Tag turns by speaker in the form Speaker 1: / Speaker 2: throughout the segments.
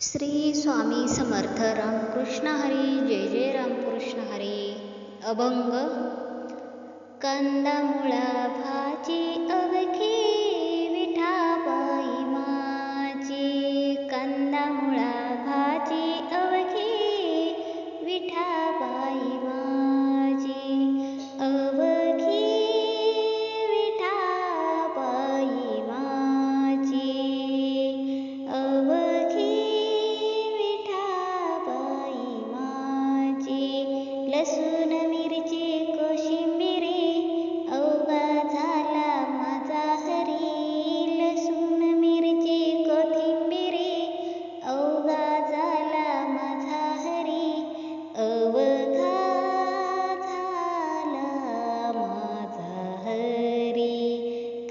Speaker 1: श्री स्वामी समर्थ रामकृष्ण हरी जय जय रामकृष्ण हरी। अभंग। कंदमुळा भाजी अवघी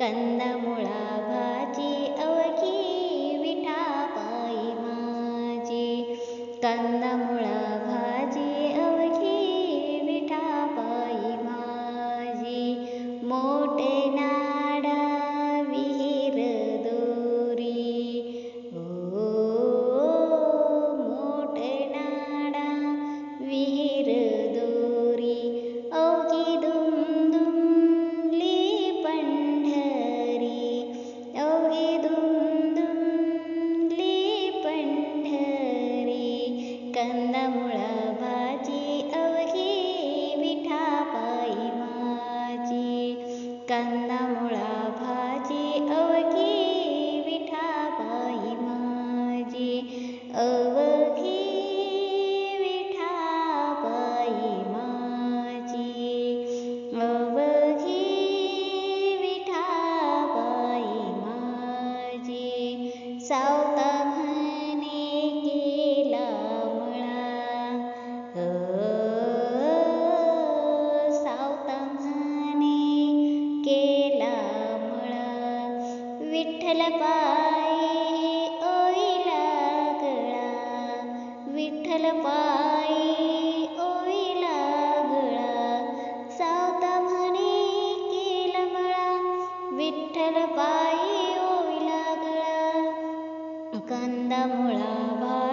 Speaker 1: कंदमुळा भाजी अवघी विठाबाई माझी कंदमुळा विठ्ठल पायी ओई गळा विठ्ठल पायी ओई गळा सावता म्हणे केला मळा. विठ्ठल पायी ओई गळा कंदा मुळा